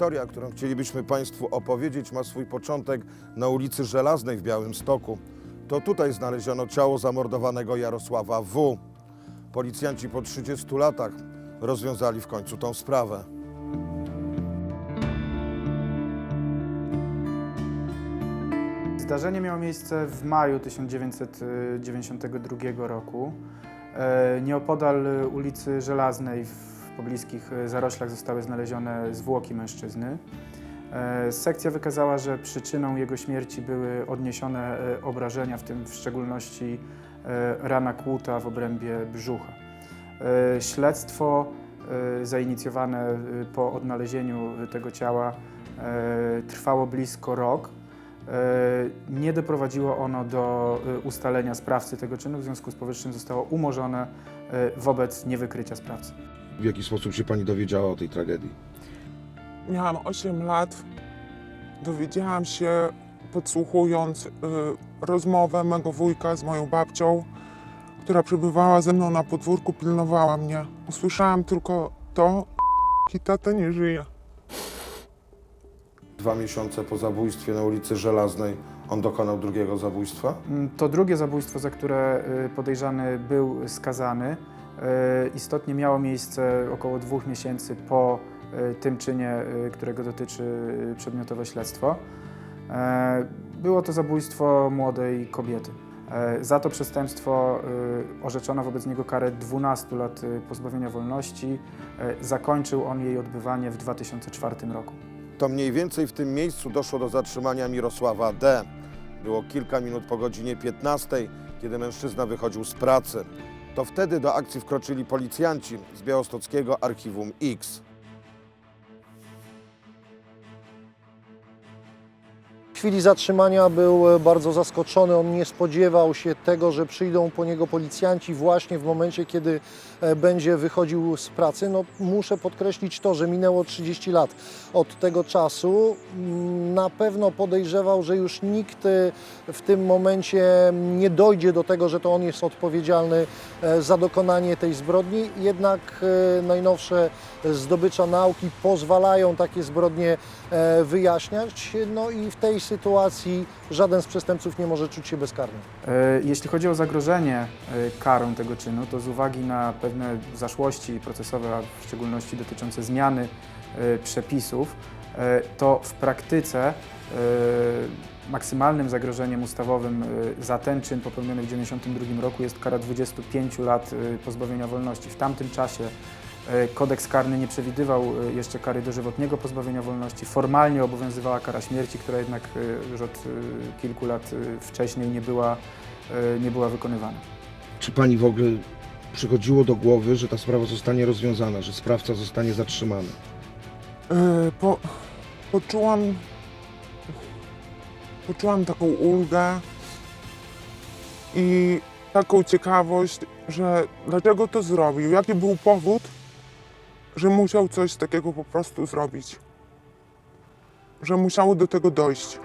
historia, którą chcielibyśmy Państwu opowiedzieć, ma swój początek na ulicy Żelaznej w Białymstoku. To tutaj znaleziono ciało zamordowanego Jarosława W. Policjanci po 30 latach rozwiązali w końcu tą sprawę. Zdarzenie miało miejsce w maju 1992 roku. E, Nieopodal ulicy Żelaznej w pobliskich e, zaroślach zostały znalezione zwłoki mężczyzny. E, Sekcja wykazała, że przyczyną jego śmierci były odniesione e, obrażenia, w tym w szczególności rana kłuta w obrębie brzucha. Śledztwo zainicjowane po odnalezieniu tego ciała trwało blisko rok. Nie doprowadziło ono do ustalenia sprawcy tego czynu, w związku z powyższym zostało umorzone wobec niewykrycia sprawcy. W jaki sposób się Pani dowiedziała o tej tragedii? Miałam 8 lat. Dowiedziałam się, podsłuchując y, rozmowę mego wujka z moją babcią, która przebywała ze mną na podwórku, pilnowała mnie. Usłyszałam tylko to, i tata nie żyje. Dwa miesiące po zabójstwie na ulicy Żelaznej on dokonał drugiego zabójstwa. Mm, To drugie zabójstwo, za które e, podejrzany był skazany, istotnie miało miejsce około dwóch miesięcy po e, tym czynie, e, którego dotyczy e, przedmiotowe śledztwo. E, Było to zabójstwo młodej kobiety. E, Za to przestępstwo e, orzeczono wobec niego karę 12 lat e, pozbawienia wolności. E, Zakończył on jej odbywanie w 2004 roku. To mniej więcej w tym miejscu doszło do zatrzymania Mirosława D. Było kilka minut po godzinie 15, kiedy mężczyzna wychodził z pracy. To wtedy do akcji wkroczyli policjanci z białostockiego Archiwum X. chwili zatrzymania był e, bardzo zaskoczony. On nie spodziewał się tego, że przyjdą po niego policjanci właśnie w momencie, kiedy e, będzie wychodził z pracy. No, muszę podkreślić to, że minęło 30 lat od tego czasu. Mm, Na pewno podejrzewał, że już nikt e, w tym momencie nie dojdzie do tego, że to on jest odpowiedzialny za dokonanie tej zbrodni. Jednak najnowsze zdobycza nauki pozwalają takie zbrodnie wyjaśniać. No i w tej sytuacji żaden z przestępców nie może czuć się bezkarny. E, Jeśli chodzi o zagrożenie e, karą tego czynu, to z uwagi na pewne zaszłości procesowe, a w szczególności dotyczące zmiany e, przepisów, to w praktyce maksymalnym zagrożeniem ustawowym za ten czyn popełniony w 1992 roku jest kara 25 lat pozbawienia wolności. W tamtym czasie kodeks karny nie przewidywał e, jeszcze kary dożywotniego pozbawienia wolności. Formalnie obowiązywała kara śmierci, która jednak e, już od e, kilku lat e, wcześniej nie była, e, nie była wykonywana. Czy Pani w ogóle przychodziło do głowy, że ta sprawa zostanie rozwiązana, że sprawca zostanie zatrzymany? Y, po, poczułam, poczułam taką ulgę i taką ciekawość, że dlaczego to zrobił, jaki był powód, że musiał coś takiego po prostu zrobić, że musiało do tego dojść.